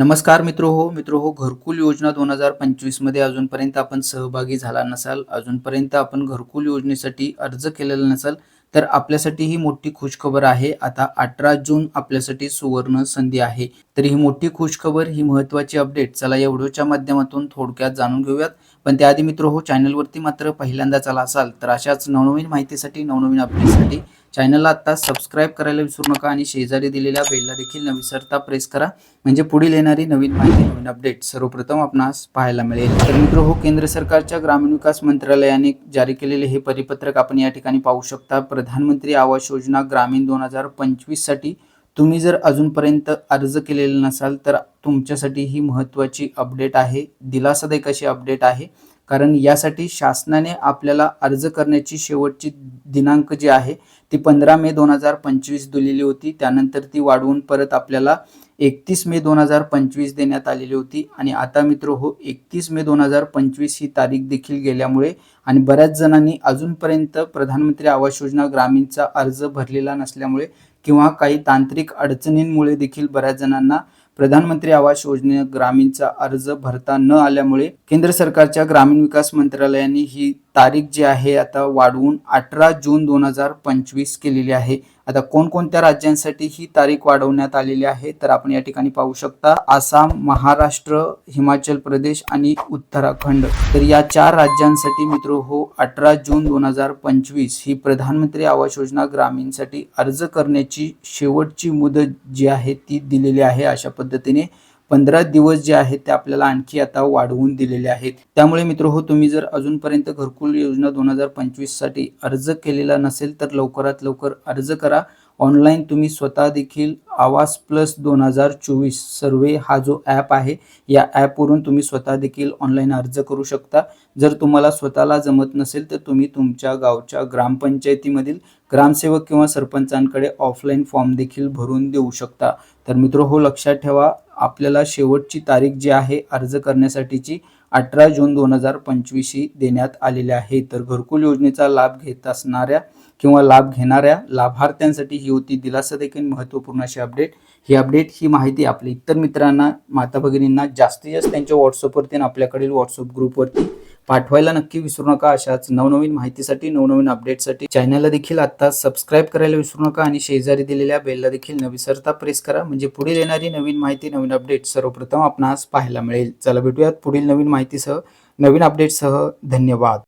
नमस्कार मित्र हो मित्र हो घरकुल योजना दोन हजार पंचवीसमध्ये अजूनपर्यंत आपण सहभागी झाला नसाल अजूनपर्यंत आपण घरकुल योजनेसाठी अर्ज केलेला नसाल तर आपल्यासाठी ही मोठी खुशखबर आहे. आता अठरा जून आपल्यासाठी सुवर्ण संधी आहे. तर ही मोठी खुशखबर ही महत्त्वाची अपडेट चला या व्हिडिओच्या माध्यमातून थोडक्यात जाणून घेऊयात. पण त्याआधी मित्र हो चॅनलवरती मात्र पहिल्यांदा चला असाल तर अशाच नवनवीन माहितीसाठी नवनवीन अपडेटसाठी चॅनलला आत्ता सबस्क्राईब करायला विसरू नका आणि शेजारी दिलेल्या बेलला देखील न विसरता प्रेस करा. म्हणजे पुढील येणारी नवीन माहिती नवीन अपडेट सर्वप्रथम आपणास पाहायला मिळेल. तर मित्र हो केंद्र सरकारच्या ग्रामीण विकास मंत्रालयाने जारी केलेले हे परिपत्रक आपण या ठिकाणी पाहू शकता. प्रधानमंत्री आवास योजना ग्रामीण दोन हजार पंचवीससाठी तुम्ही जर अजूनपर्यंत अर्ज केलेला नसाल तर तुमच्यासाठी ही महत्त्वाची अपडेट आहे. दिलासादायक अशी अपडेट आहे. कारण यासाठी शासनाने आपल्याला अर्ज करण्याची शेवटची दिनांक जी आहे ती पंधरा मे दोन हजार पंचवीस दिलेली होती. त्यानंतर ती वाढवून परत आपल्याला एकतीस मे दोन हजार पंचवीस देण्यात आलेली होती. आणि आता मित्र हो एकतीस मे दोन हजार पंचवीस ही तारीख देखील गेल्यामुळे आणि बऱ्याच जणांनी अजूनपर्यंत प्रधानमंत्री आवास योजना ग्रामीणचा अर्ज भरलेला नसल्यामुळे किंवा काही तांत्रिक अडचणींमुळे देखील बऱ्याच जणांना प्रधानमंत्री आवास योजने ग्रामीणचा अर्ज भरता न आल्यामुळे केंद्र सरकारच्या ग्रामीण विकास मंत्रालयाने ही तारीख जी आहे आता वाढवून अठरा जून दोन हजार पंचवीस केलेली आहे. आता कोणकोणत्या राज्यांसाठी ही तारीख वाढवण्यात आलेली आहे? तर आपण या ठिकाणी पाहू शकता आसाम महाराष्ट्र हिमाचल प्रदेश आणि उत्तराखंड. तर या चार राज्यांसाठी मित्र हो अठरा जून दोन हजार पंचवीस ही प्रधानमंत्री आवास योजना ग्रामीणसाठी अर्ज करण्याची शेवटची मुदत जी आहे ती दिलेली आहे अशा पद्धतीने. पंधरा दिवस जे आहेत ते आपल्याला आणखी आता वाढवून दिलेले आहेत. त्यामुळे मित्र हो तुम्ही जर अजूनपर्यंत घरकुल योजना दोन हजार पंचवीससाठी अर्ज केलेला नसेल तर लवकरात लवकर अर्ज करा. ऑनलाईन तुम्ही स्वतः देखील आवास प्लस दोन हजार चोवीस सर्वे हा जो ॲप आहे या ॲपवरून तुम्ही स्वतः देखील ऑनलाईन अर्ज करू शकता. जर तुम्हाला स्वतःला जमत नसेल तर तुम्ही तुमच्या गावच्या ग्रामपंचायतीमधील ग्रामसेवक किंवा सरपंचांकडे ऑफलाईन फॉर्म देखील भरून देऊ शकता. तर मित्र हो लक्षात ठेवा आपल्याला शेवटची तारीख जी आहे अर्ज करण्यासाठीची अठरा जून दोन हजार पंचवीस ही देण्यात आलेली आहे. तर घरकुल योजनेचा लाभ घेत असणाऱ्या किंवा लाभ घेणाऱ्या लाभार्थ्यांसाठी ही होती दिलासा देखील महत्त्वपूर्ण अशी अपडेट ही अपडेट ही माहिती आपल्या इतर मित्रांना माता भगिनींना जास्तीत जास्त त्यांच्या व्हॉट्सअपवरती आणि आपल्याकडील व्हॉट्सअप ग्रुपवरती पाठवायला नक्की विसरू नका. अशाच नवनवीन माहितीसाठी नवनवीन अपडेटसाठी चॅनलला देखील आत्ता सबस्क्राईब करायला विसरू नका आणि शेजारी दिलेल्या बेलला देखील न विसरता प्रेस करा. म्हणजे पुढील येणारी नवीन माहिती नवीन अपडेट सर्वप्रथम आपणास पाहायला मिळेल. चला भेटूयात पुढील नवीन माहितीसह. नवीन अपडेटसह धन्यवाद.